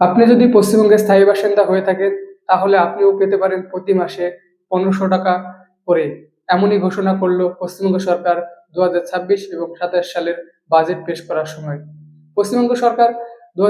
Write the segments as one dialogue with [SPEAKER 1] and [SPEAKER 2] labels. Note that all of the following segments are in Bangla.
[SPEAKER 1] আপনি যদি পশ্চিমবঙ্গের স্থায়ী বাসিন্দা হয়ে থাকেন, তাহলে আপনিও পেতে পারেন প্রতি মাসে পনেরোশো টাকা করে। এমনই ঘোষণা করল পশ্চিমবঙ্গ সরকার দু এবং সাতাশ সালের বাজেট পেশ করার সময়। পশ্চিমবঙ্গ সরকার দু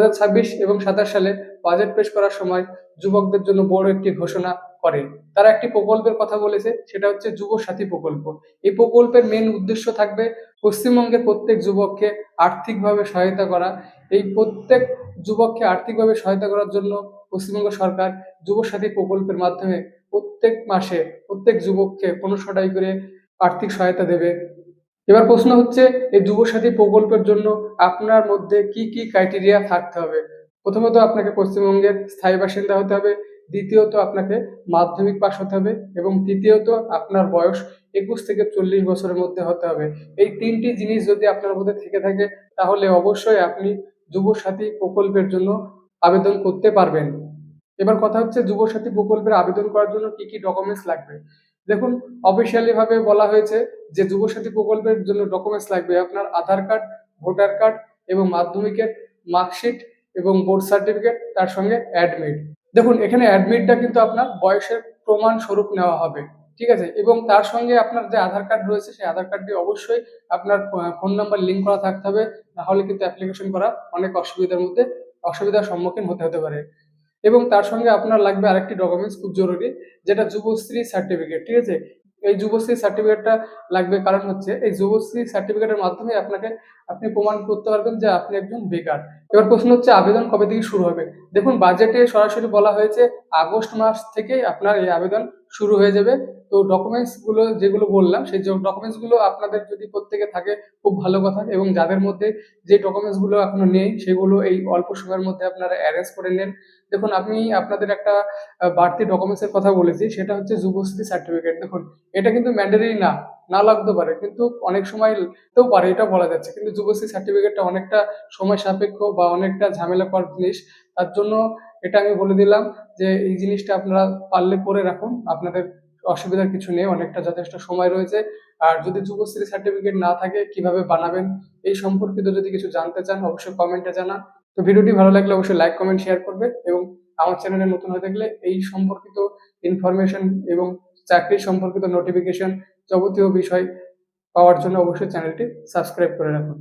[SPEAKER 1] এবং সাতাশ সালে বাজেট পেশ করার সময় যুবকদের জন্য বড় একটি ঘোষণা করে। তারা একটি প্রকল্পের কথা বলেছে, সেটা হচ্ছে যুব সাথী প্রকল্প। এই প্রকল্পের মেন উদ্দেশ্য থাকবে পশ্চিমবঙ্গের প্রত্যেক যুবককে আর্থিকভাবে সহায়তা করা এই প্রত্যেক যুবককে আর্থিকভাবে সহায়তা করার জন্য পশ্চিমবঙ্গ সরকার যুব সাথী প্রকল্পের মাধ্যমে প্রত্যেক মাসে প্রত্যেক যুবককে পনেরোশো টাকা করে আর্থিক সহায়তা দেবে। এবার প্রশ্ন হচ্ছে, এই যুব সাথী প্রকল্পের জন্য আপনার মধ্যে কি কি ক্রাইটেরিয়া থাকতে হবে? প্রথমত আপনাকে পশ্চিমবঙ্গের স্থায়ী বাসিন্দা হতে হবে, দ্বিতীয়ত আপনাকে মাধ্যমিক পাশ হতে হবে, এবং তৃতীয়ত আপনার বয়স একুশ থেকে চল্লিশ বছরের মধ্যে হতে হবে। এই তিনটি জিনিস যদি আপনার মধ্যে থেকে থাকে, তাহলে অবশ্যই আপনি যুব সাথী প্রকল্পের জন্য আবেদন করতে পারবেন। এবার কথা হচ্ছে যুব সাথী প্রকল্পের আবেদন করার জন্য কি কি ডকুমেন্টস লাগবে? দেখুন অফিসিয়ালি ভাবে বলা হয়েছে যে যুব সাথী প্রকল্পের জন্য ডকুমেন্টস লাগবে। আপনার আধার কার্ড, ভোটার কার্ড এবং মাধ্যমিকের মার্কশিট এবং বোর্ড সার্টিফিকেট তার সঙ্গে অ্যাডমিট দেখুন, এখানে অ্যাডমিটটা কিন্তু আপনার বয়সের প্রমাণ স্বরূপ নেওয়া হবে। ঠিক আছে? এবং তার সঙ্গে আপনার যে আধার কার্ড রয়েছে, সেই আধার কার্ডটি অবশ্যই আপনার ফোন নাম্বার লিঙ্ক করা থাকতে হবে। নাহলে কিন্তু অ্যাপ্লিকেশন করা অনেক অসুবিধার মধ্যে, অসুবিধার সম্মুখীন হতে হতে পারে। এবং তার সঙ্গে আপনার লাগবে আরেকটি ডকুমেন্টস খুব জরুরি, যেটা যুবশ্রী সার্টিফিকেট ঠিক আছে? এই যুবশ্রী সার্টিফিকেটটা লাগবে কারণ হচ্ছে, এই যুবশ্রী সার্টিফিকেটের মাধ্যমে আপনাকে, আপনি প্রমাণ করতে পারবেন যে আপনি একজন বেকার। এবার প্রশ্ন হচ্ছে, আবেদন কবে থেকে শুরু হবে? দেখুন বাজেটে সরাসরি বলা হয়েছে আগস্ট মাস থেকে আপনার এই আবেদন শুরু হয়ে যাবে। তো ডকুমেন্টসগুলো যেগুলো বললাম, সেই ডকুমেন্টসগুলো আপনাদের যদি প্রত্যেকে থাকে, খুব ভালো কথা। এবং যাদের মধ্যে যে ডকুমেন্টসগুলো এখনও নেই, সেগুলো এই অল্প সময়ের মধ্যে আপনারা অ্যারেঞ্জ করে নেন। দেখুন, আমি আপনাদের একটা বাড়তি ডকুমেন্টস এর কথা বলেছি, সেটা হচ্ছে যুবশ্রী সার্টিফিকেট দেখুন, এটা কিন্তু ম্যান্ডেটরি না না লাগতে পারে। কিন্তু অনেক সময় তো পারে এটা বলা যাচ্ছে। কিন্তু যুবশ্রী সার্টিফিকেটটা অনেকটা সময় সাপেক্ষ বা অনেকটা ঝামেলা ঝামেলাকর জিনিস। তার জন্য এটা আমি বলে দিলাম যে এই জিনিসটা আপনারা পারলে করে রাখুন। আপনাদের অসুবিধার কিছু নেই, অনেকটা যথেষ্ট সময় রয়েছে। আর যদি যুবশ্রী সার্টিফিকেট না থাকে, কীভাবে বানাবেন এই সম্পর্কিত যদি কিছু জানতে চান, অবশ্যই কমেন্টে জানান। তো ভিডিওটি ভালো লাগলে অবশ্যই লাইক কমেন্ট শেয়ার করবে এবং আমার চ্যানেলে নতুন হয়ে থাকলে এই সম্পর্কিত ইনফরমেশন এবং চাকরি সম্পর্কিত নোটিফিকেশন যাবতীয় বিষয় পাওয়ার জন্য অবশ্যই চ্যানেলটি সাবস্ক্রাইব করে রাখুন।